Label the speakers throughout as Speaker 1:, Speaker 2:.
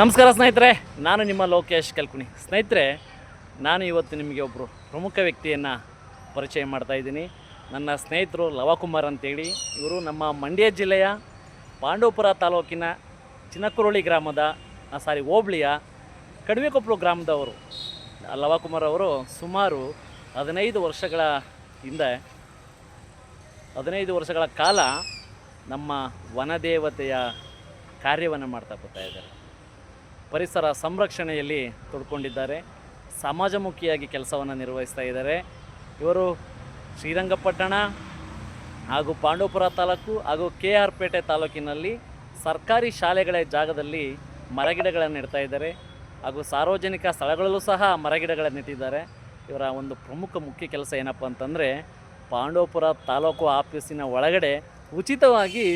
Speaker 1: ನಮಸ್ಕಾರ ಸ್ನೇಹಿತರೆ, ನಾನು ನಿಮ್ಮ ಲೋಕೇಶ್ ಕಲ್ಕುಣಿ ಸ್ನೇಹಿತರೆ, ನಾನು ಇವತ್ತು ನಿಮಗೆ ಒಬ್ಬರು ಪ್ರಮುಖ ವ್ಯಕ್ತಿಯನ್ನು ಪರಿಚಯ ಮಾಡ್ತಾ ಇದ್ದೀನಿ. ನನ್ನ ಸ್ನೇಹಿತರು ಲವಕುಮಾರ್ ಅಂತೇಳಿ. ಇವರು ನಮ್ಮ ಮಂಡ್ಯ ಜಿಲ್ಲೆಯ ಪಾಂಡವಪುರ ತಾಲೂಕಿನ ಚಿನಕುರುಳಿ ಗ್ರಾಮದ ಸಾರಿ ಹೋಬಳಿಯ ಕಡಿಮೆಕೊಪ್ಪಲು ಗ್ರಾಮದವರು. ಲವಕುಮಾರ್ ಅವರು ಸುಮಾರು ಹದಿನೈದು ವರ್ಷಗಳ ಹಿಂದೆ, ಹದಿನೈದು ವರ್ಷಗಳ ಕಾಲ ನಮ್ಮ ವನದೇವತೆಯ ಕಾರ್ಯವನ್ನು ಮಾಡ್ತಾ ಬರ್ತಾ ಇದ್ದಾರೆ. ಪರಿಸರ ಸಂರಕ್ಷಣೆಯಲ್ಲಿ ತೊಡ್ಕೊಂಡಿದ್ದಾರೆ. ಸಮಾಜಮುಖಿಯಾಗಿ ಕೆಲಸವನ್ನು ನಿರ್ವಹಿಸ್ತಾ ಇದ್ದಾರೆ. ಇವರು ಶ್ರೀರಂಗಪಟ್ಟಣ ಹಾಗೂ ಪಾಂಡವಪುರ ತಾಲೂಕು ಹಾಗೂ ಕೆ ಆರ್ ಪೇಟೆ ತಾಲೂಕಿನಲ್ಲಿ ಸರ್ಕಾರಿ ಶಾಲೆಗಳ ಜಾಗದಲ್ಲಿ ಮರಗಿಡಗಳನ್ನು ನೆಡ್ತಾ ಇದ್ದಾರೆ. ಹಾಗೂ ಸಾರ್ವಜನಿಕ ಸ್ಥಳಗಳಲ್ಲೂ ಸಹ ಮರಗಿಡಗಳನ್ನು ನೆಟ್ಟಿದ್ದಾರೆ. ಇವರ ಒಂದು ಪ್ರಮುಖ ಮುಖ್ಯ ಕೆಲಸ ಏನಪ್ಪ ಅಂತಂದರೆ ಪಾಂಡವಪುರ ತಾಲೂಕು ಆಫೀಸಿನ ಒಳಗಡೆ ಉಚಿತವಾಗಿ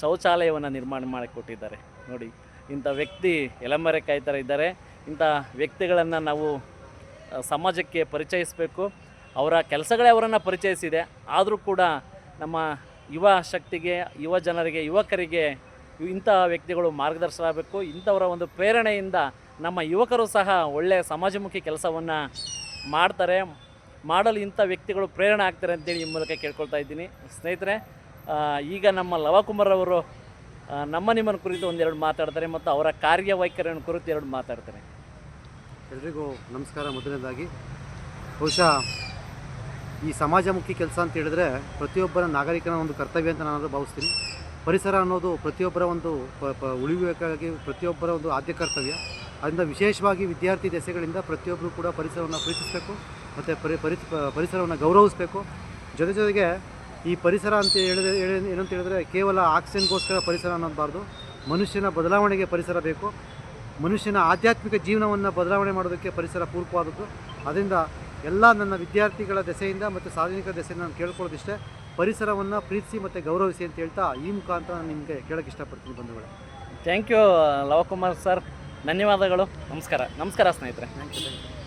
Speaker 1: ಶೌಚಾಲಯವನ್ನು ನಿರ್ಮಾಣ ಮಾಡಿಕೊಟ್ಟಿದ್ದಾರೆ. ನೋಡಿ. ಇಂಥ ವ್ಯಕ್ತಿ ಎಲೆಮರೆ ಕಾಯ್ತರ ಇದ್ದಾರೆ. ಇಂಥ ವ್ಯಕ್ತಿಗಳನ್ನು ನಾವು ಸಮಾಜಕ್ಕೆ ಪರಿಚಯಿಸಬೇಕು. ಅವರ ಕೆಲಸಗಳೇ ಅವರನ್ನು ಪರಿಚಯಿಸಿದೆ. ಆದರೂ ಕೂಡ ನಮ್ಮ ಯುವ ಶಕ್ತಿಗೆ, ಯುವ ಜನರಿಗೆ, ಯುವಕರಿಗೆ ಇಂಥ ವ್ಯಕ್ತಿಗಳು ಮಾರ್ಗದರ್ಶನ ಆಗಬೇಕು ಇಂಥವರ ಒಂದು ಪ್ರೇರಣೆಯಿಂದ ನಮ್ಮ ಯುವಕರು ಸಹ ಒಳ್ಳೆಯ ಸಮಾಜಮುಖಿ ಕೆಲಸವನ್ನು ಮಾಡ್ತಾರೆ. ಮಾಡಲು ಇಂಥ ವ್ಯಕ್ತಿಗಳು ಪ್ರೇರಣೆ ಆಗ್ತಾರೆ ಅಂತೇಳಿ ಈ ಮೂಲಕ ಕೇಳ್ಕೊಳ್ತಾ ಇದ್ದೀನಿ. ಸ್ನೇಹಿತರೆ ಈಗ ನಮ್ಮ ಲವಕುಮಾರ್ ಅವರು ನಮ್ಮ ನಿಮ್ಮನ ಕುರಿತು ಒಂದೆರಡು ಮಾತಾಡ್ತಾರೆ ಮತ್ತು ಅವರ ಕಾರ್ಯವೈಖರಿಯನ್ನು ಕುರಿತು ಎರಡು ಮಾತಾಡ್ತಾರೆ.
Speaker 2: ಎಲ್ರಿಗೂ ನಮಸ್ಕಾರ. ಮೊದಲನೇದಾಗಿ, ಬಹುಶಃ ಈ ಸಮಾಜಮುಖಿ ಕೆಲಸ ಅಂತ ಹೇಳಿದ್ರೆ ಪ್ರತಿಯೊಬ್ಬರ ನಾಗರಿಕನ ಒಂದು ಕರ್ತವ್ಯ ಅಂತ ನಾನು ಭಾವಿಸ್ತೀನಿ. ಪರಿಸರ ಅನ್ನೋದು ಪ್ರತಿಯೊಬ್ಬರ ಒಂದು ಉಳಿಬೇಕಾಗಿ ಪ್ರತಿಯೊಬ್ಬರ ಒಂದು ಆದ್ಯ ಕರ್ತವ್ಯ. ಅದರಿಂದ ವಿಶೇಷವಾಗಿ ವಿದ್ಯಾರ್ಥಿ ದೆಸೆಗಳಿಂದ ಪ್ರತಿಯೊಬ್ಬರು ಕೂಡ ಪರಿಸರವನ್ನು ಪ್ರೀತಿಸಬೇಕು, ಮತ್ತು ಪರಿ ಪರಿಸರವನ್ನು ಗೌರವಿಸಬೇಕು. ಜೊತೆ ಜೊತೆಗೆ ಈ ಪರಿಸರ ಅಂತ ಹೇಳಿದ್ರೆ ಹೇಳಿ- ಏನಂತ ಹೇಳಿದ್ರೆ ಕೇವಲ ಆಕ್ಸಿಜನ್ಗೋಸ್ಕರ ಪರಿಸರ ಅನ್ನೋದಬಾರ್ದು. ಮನುಷ್ಯನ ಬದಲಾವಣೆಗೆ ಪರಿಸರ ಬೇಕು. ಮನುಷ್ಯನ ಆಧ್ಯಾತ್ಮಿಕ ಜೀವನವನ್ನು ಬದಲಾವಣೆ ಮಾಡೋದಕ್ಕೆ ಪರಿಸರ ಪೂರಕವಾದದ್ದು. ಅದರಿಂದ ಎಲ್ಲ ನನ್ನ ವಿದ್ಯಾರ್ಥಿಗಳ ದೆಸೆಯಿಂದ ಮತ್ತು ಸಾರ್ವಜನಿಕ ದೆಸೆಯಿಂದ ನಾನು ಕೇಳ್ಕೊಳ್ಳೋದಿಷ್ಟೇ ಪರಿಸರವನ್ನು ಪ್ರೀತಿಸಿ ಮತ್ತು ಗೌರವಿಸಿ ಅಂತ ಹೇಳ್ತಾ ಈ ಮುಖಾಂತರ ನಾನು ನಿಮಗೆ ಕೇಳೋಕ್ಕೆ ಇಷ್ಟಪಡ್ತೀನಿ ಬಂಧುಗಳು.
Speaker 1: ಥ್ಯಾಂಕ್ ಯು ಲವಕುಮಾರ್ ಸರ್ ಧನ್ಯವಾದಗಳು. ನಮಸ್ಕಾರ. ನಮಸ್ಕಾರ ಸ್ನೇಹಿತರೆ.
Speaker 2: Thank you